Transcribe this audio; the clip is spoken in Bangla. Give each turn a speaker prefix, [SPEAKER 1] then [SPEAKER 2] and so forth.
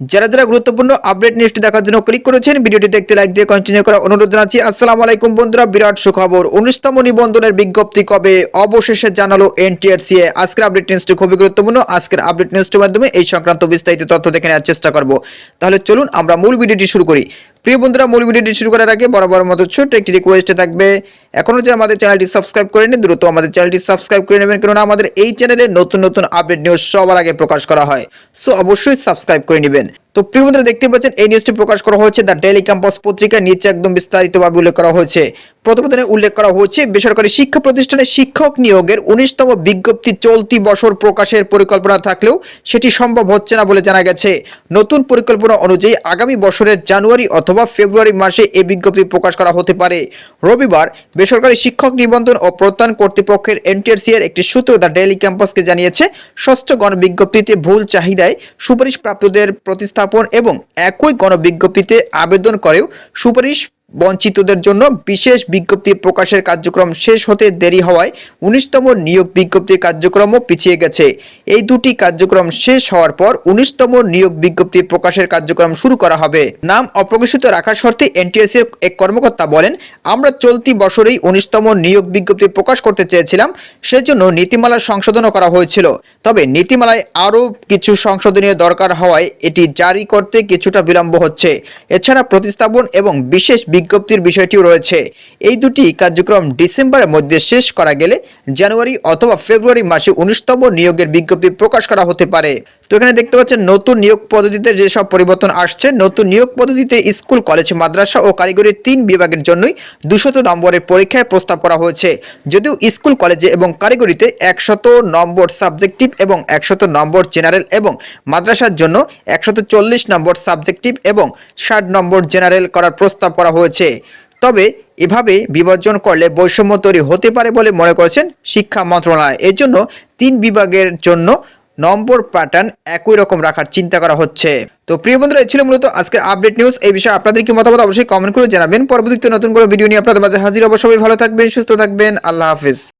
[SPEAKER 1] যারা যারা গুরুত্বপূর্ণ আপডেট নিউজটি দেখার জন্য ক্লিক করেছেন ভিডিওটি দেখতে লাইক দিয়ে কন্টিনিউ করার অনুরোধ জানাচ্ছি। আসসালামু আলাইকুম বন্ধুরা, বিরাট সুখবর। উনিশতম নিবন্ধনের বিজ্ঞপ্তি কবে? অবশেষে জানালো এনটিআরসিএ আজকের আপডেট নিউজটি খুবই গুরুত্বপূর্ণ। আজকের আপডেট নিউজটির মাধ্যমে এই সংক্রান্ত বিস্তারিত তথ্য দেখে নেওয়ার চেষ্টা করব। তাহলে চলুন আমরা মূল ভিডিওটি শুরু করি। প্রিয় বন্ধুরা মূল ভিডিওটি শুরু করার আগে বরাবর মতো ছোট্ট একটি রিকোয়েস্টে থাকবে। এখনও যারা আমাদের চ্যানেলটি সাবস্ক্রাইব করেনি দ্রুত আমাদের চ্যানেলটি সাবস্ক্রাইব করে নেবেন। কেননা আমাদের এই চ্যানেলে নতুন নতুন আপডেট নিউজ সবার আগে প্রকাশ করা হয়। সো অবশ্যই সাবস্ক্রাইব করে নেবেন। তো প্রিয় বন্ধুরা, দেখতে পাচ্ছেন, এই নিউজটি প্রকাশ করা হয়েছে দ্য ডেইলি ক্যাম্পাস পত্রিকার নিচে একদম বিস্তারিতভাবে উল্লেখ করা হয়েছে। প্রতিবেদনে উল্লেখ করা হয়েছে, বেসরকারি শিক্ষা প্রতিষ্ঠানে শিক্ষক নিয়োগের উনিশতম বিজ্ঞপ্তি চলতি বছর প্রকাশের পরিকল্পনা থাকলেও সেটি সম্ভব হচ্ছে না বলে জানা গেছে। নতুন পরিকল্পনা অনুযায়ী আগামী বছরের জানুয়ারি অথবা ফেব্রুয়ারি মাসে এই বিজ্ঞপ্তি প্রকাশ করা হতে পারে। রবিবার, বেসরকারি শিক্ষক নিবন্ধন ও প্রত্যয়ন কর্তৃপক্ষের এনটিআরসি এর একটি সূত্র দ্য ডেইলি ক্যাম্পাসকে জানিয়েছে, ষষ্ঠ গণবিজ্ঞপ্তিতে ভুল চাহিদায় সুপারিশ প্রাপ্তদের প্রতিস্থাপন এবং একই গণবিজ্ঞপ্তিতে আবেদন করেও সুপারিশ বঞ্চিতদের জন্য বিশেষ বিজ্ঞপ্তি প্রকাশের কার্যক্রম শেষ হতে দেরি হওয়ায় উনিশতম নিয়োগ বিজ্ঞপ্তির কার্যক্রমও পিছিয়ে গেছে। এই দুটি কার্যক্রম শেষ হওয়ার পর উনিশতম নিয়োগ বিজ্ঞপ্তি প্রকাশের কার্যক্রম শুরু করা হবে। নাম অপ্রকাশিত রাখার শর্তে এনটিএসসির এক কর্মকর্তা বলেন, আমরা চলতি বছরেই উনিশতম নিয়োগ বিজ্ঞপ্তি প্রকাশ করতে চেয়েছিলাম, সেজন্য নীতিমালা সংশোধনও করা হয়েছিল। তবে নীতিমালায় আরও কিছু সংশোধনীয় দরকার হওয়ায় এটি জারি করতে কিছুটা বিলম্ব হচ্ছে। এছাড়া প্রতিস্থাপন এবং বিশেষ বিজ্ঞপ্তির বিষয়টিও রয়েছে। এই দুটি কার্যক্রম ডিসেম্বরের মধ্যে শেষ করা গেলে জানুয়ারি অথবা ফেব্রুয়ারি মাসে উনিশতম নিয়োগের বিজ্ঞপ্তি প্রকাশ করা হতে পারে। তো এখানে দেখতে পাচ্ছেন নতুন নিয়োগ পদ্ধতিতে যেসব পরিবর্তন আসছে, নতুন নিয়োগ পদ্ধতিতে স্কুল, কলেজ, মাদ্রাসা ও কারিগরি তিন বিভাগের জন্যই দুশত নম্বরের পরীক্ষায় প্রস্তাব করা হয়েছে। যদিও স্কুল, কলেজে এবং কারিগরিতে একশত নম্বর সাবজেক্টিভ এবং একশত নম্বর জেনারেল এবং মাদ্রাসার জন্য একশত চল্লিশ নম্বর সাবজেক্টিভ এবং ষাট নম্বর জেনারেল করার প্রস্তাব করা হয়েছে। তবে এভাবে বিভাজন করলে বৈষম্য তৈরি হতে পারে বলে মনে করেছেন শিক্ষা মন্ত্রণালয়। এর জন্য তিন বিভাগের জন্য নম্বর প্যাটার্ন একই রকম রাখার চিন্তা করা হচ্ছে। তো প্রিয় বন্ধুরা, এই ছিল মূলত আজকের আপডেট নিউজ এই বিষয়ে আপনাদের কি মতামত অবশ্যই কমেন্ট করে জানাবেন। পরবর্তীতে নতুন করে ভিডিও নিয়ে আপনাদের মাঝে হাজির অবশ্যই ভালো থাকবেন, সুস্থ থাকবেন। আল্লাহ হাফিজ।